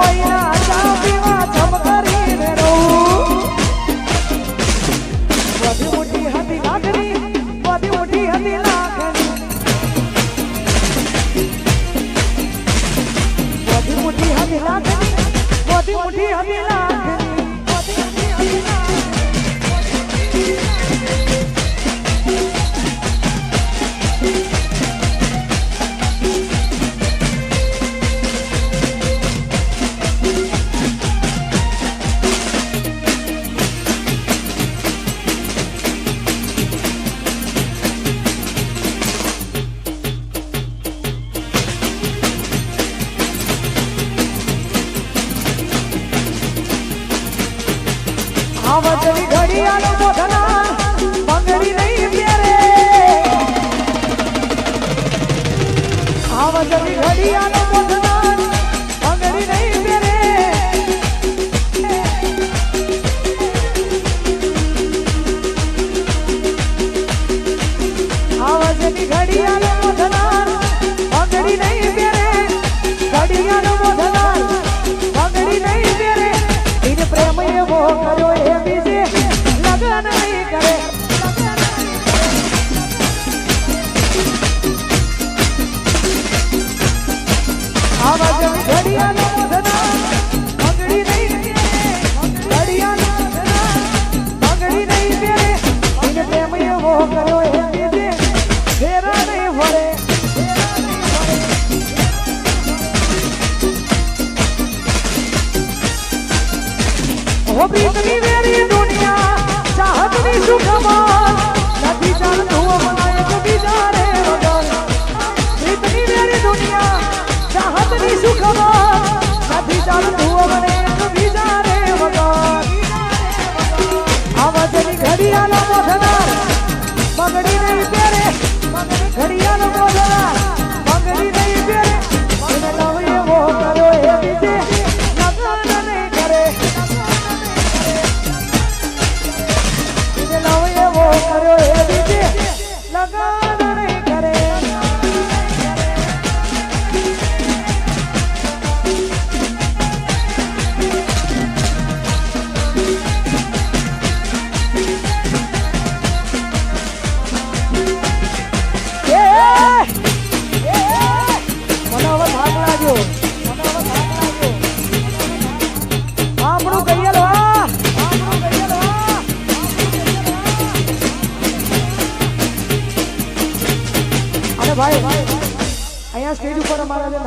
boy. હોબીતની very દુનિયા ચાહતની સુખમાં. નથી જાણતું અમાય તો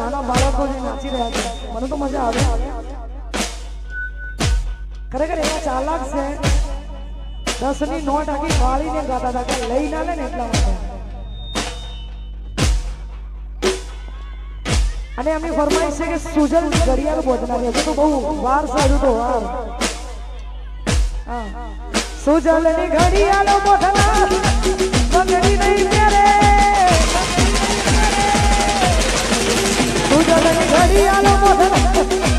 નાના બાળકો જે નાચી રહ્યા છે. મને તો મજા આવે. ખરેખર એવા ચાલાક છે. દસની નોટ આખી વાળીને ગાતા હતા કે લઈ ના લે ને એટલા માટે. અને એમની ફરમાઈશ છે કે સુજલ ઘડિયાળ બોધનારી. હશે તો બહુ વાર સારું તો વાર. હા. સુજલની ઘડિયાળો બોધનારી. નહીં ઘડિયાળો મોઢે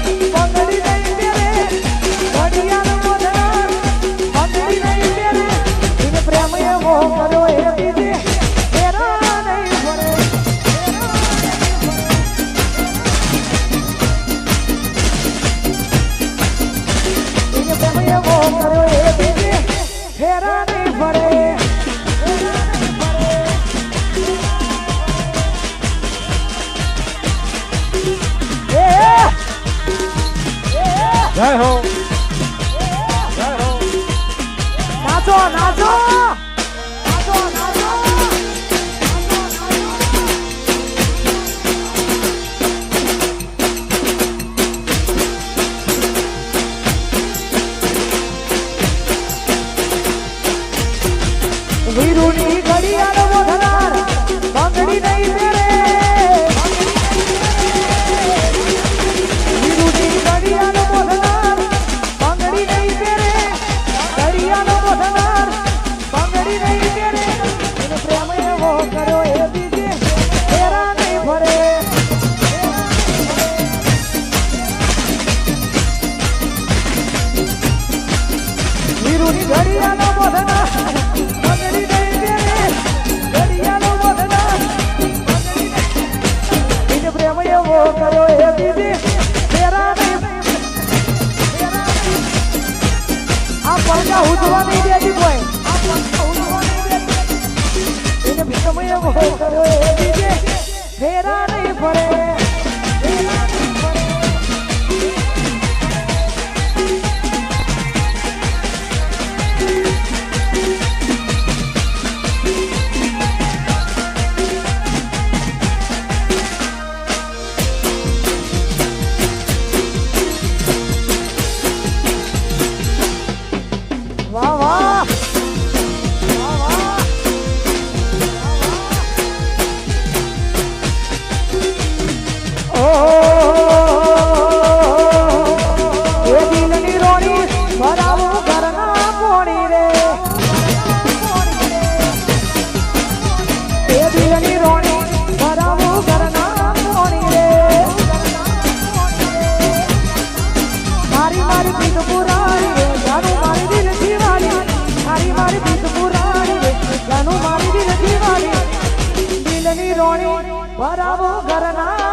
બરાબર ઘરના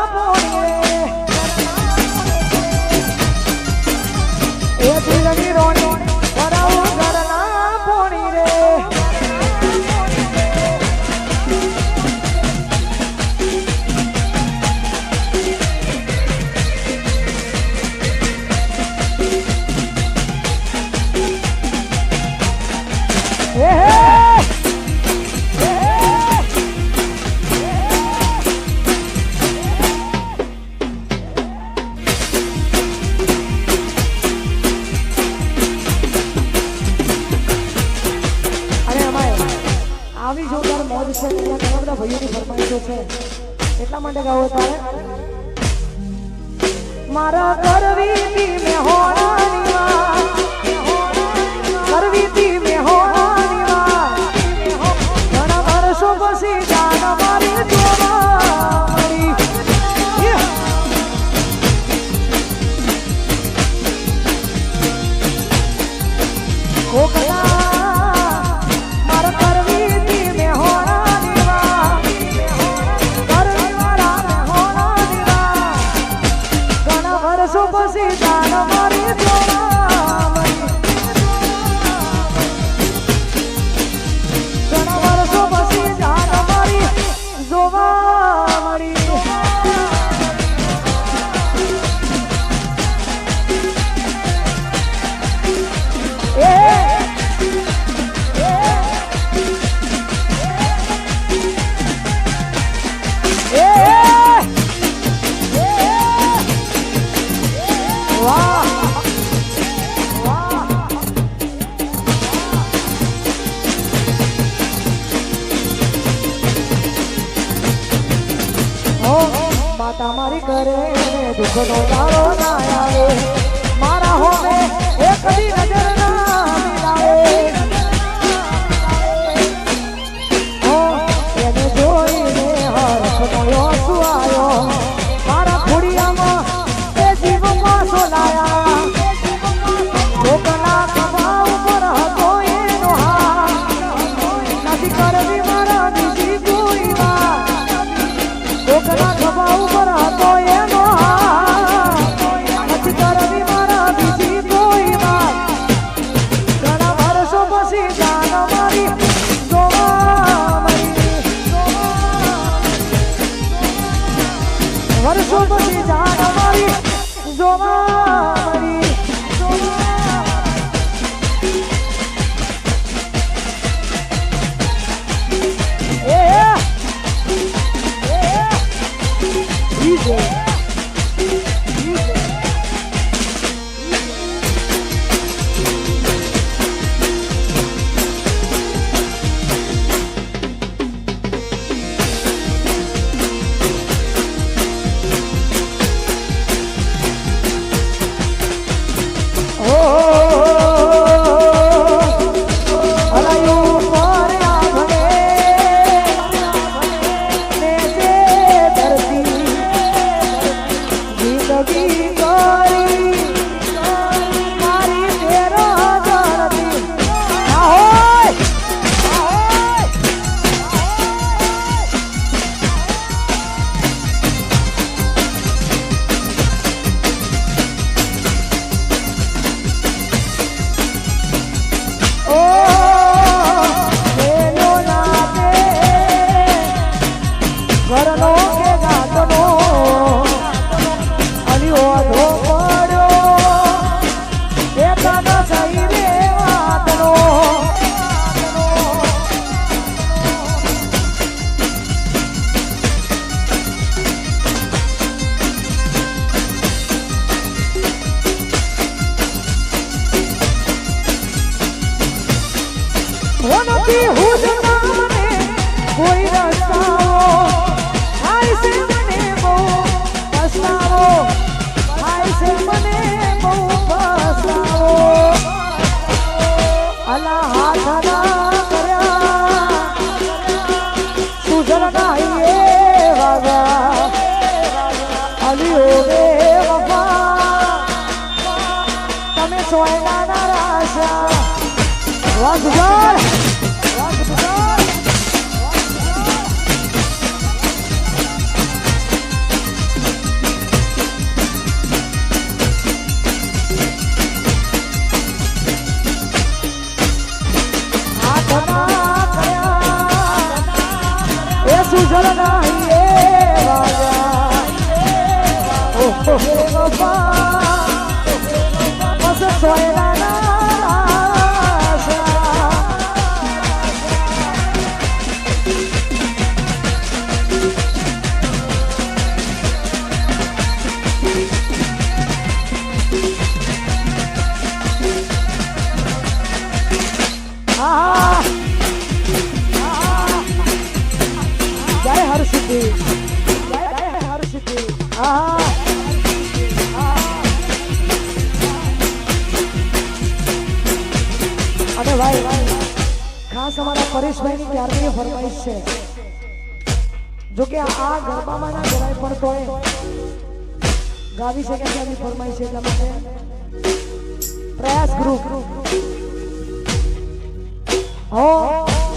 કોઈ રસ્તાઓ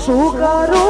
su carro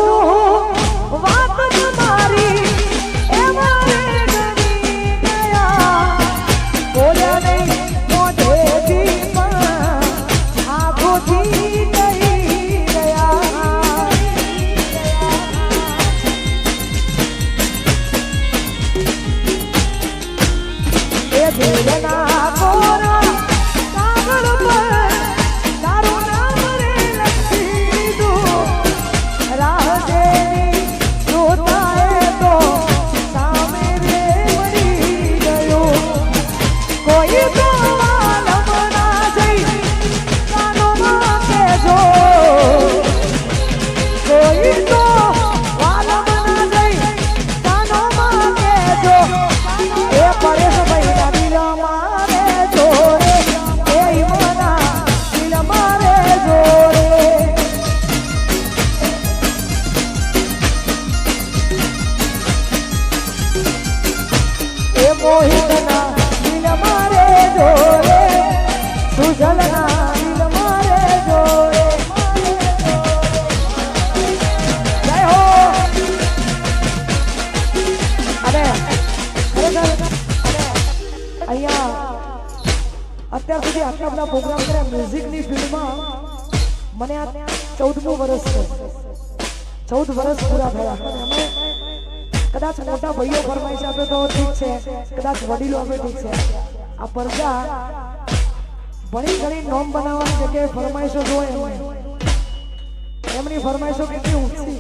એમની ફરમાઈશો કેટલી ઊંચી?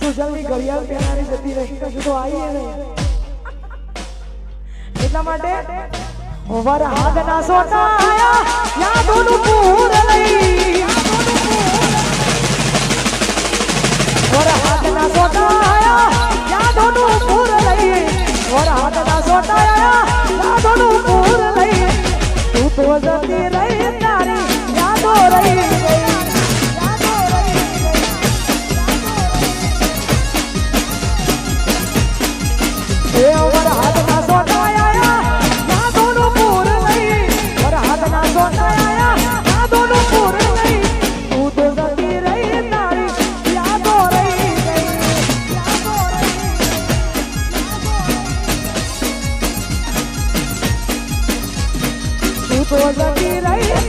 સુજલની ઘડિયાળ પહેરાની જતી રહી? કશું તો આવીએ નહીં. એટલા માટે વર હાથ ના સોતા આયા પૂર લઈ વર હાથ ના સોતા આયા યાદોનું પૂર લઈ વર હાથ ના સોતા આયા યાદોનું પૂર લઈ તું તો જતી રહી તારી યાદો રહી ગઈ. goes a be.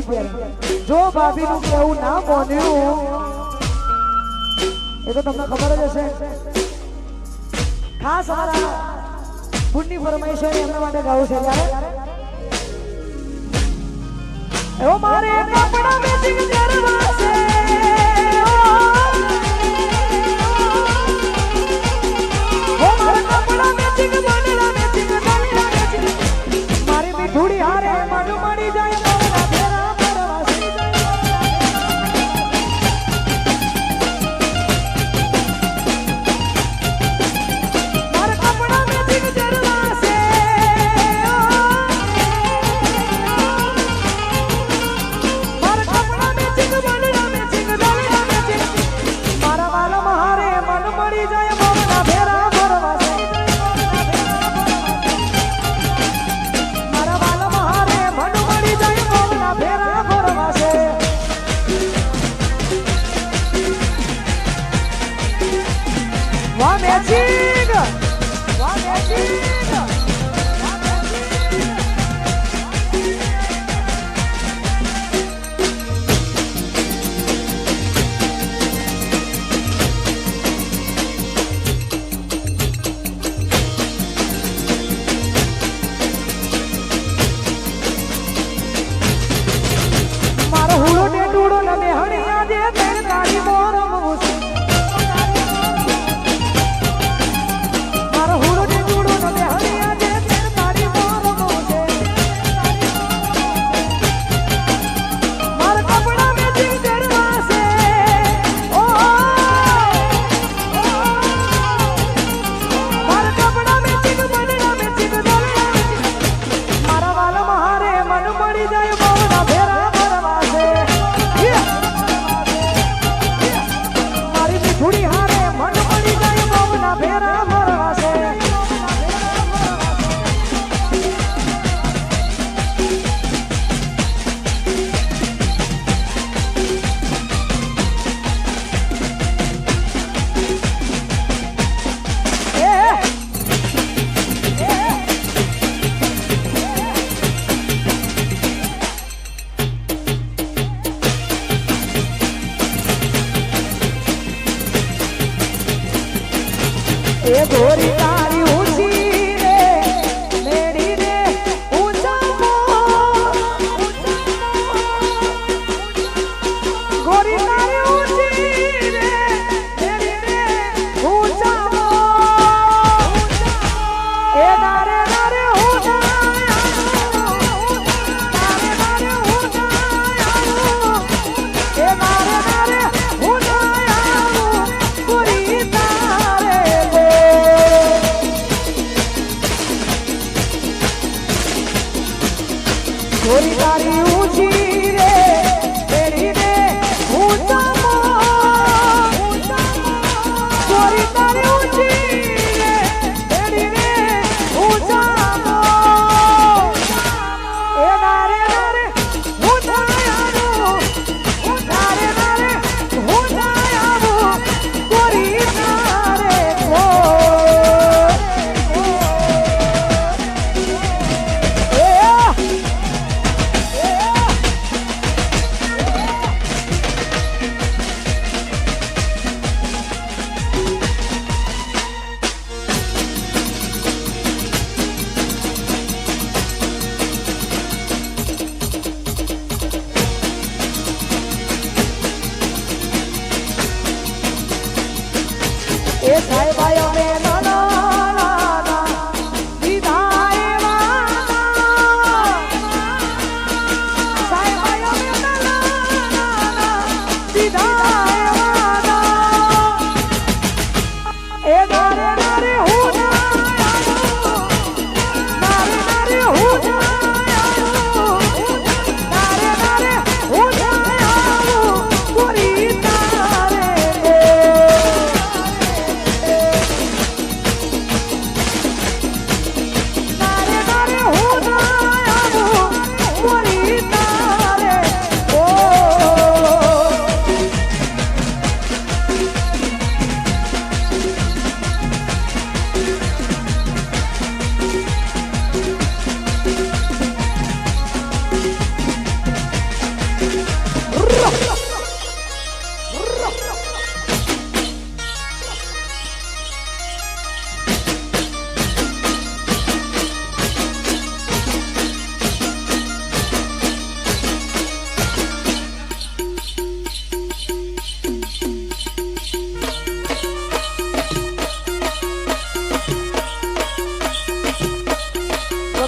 ફરી ફેરે જો ભાભીનું કહેવું ના મોન્યું, એ તો તમને ખબર જ હશે. ખાસ અમારા ફૂડની ફરમાઈશ એમના માટે ગાવું છે ત્યારે એવો મારે કપડા મેચિંગ કરવા છે મારી મીઠુડી હારે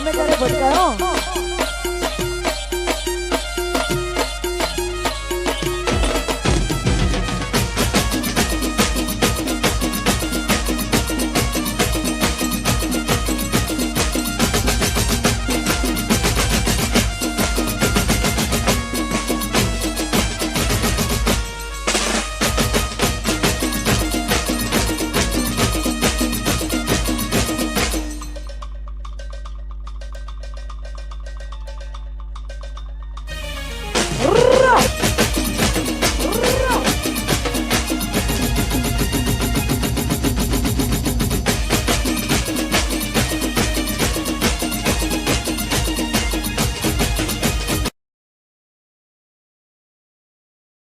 ગમે ત્યારે ભટકાયો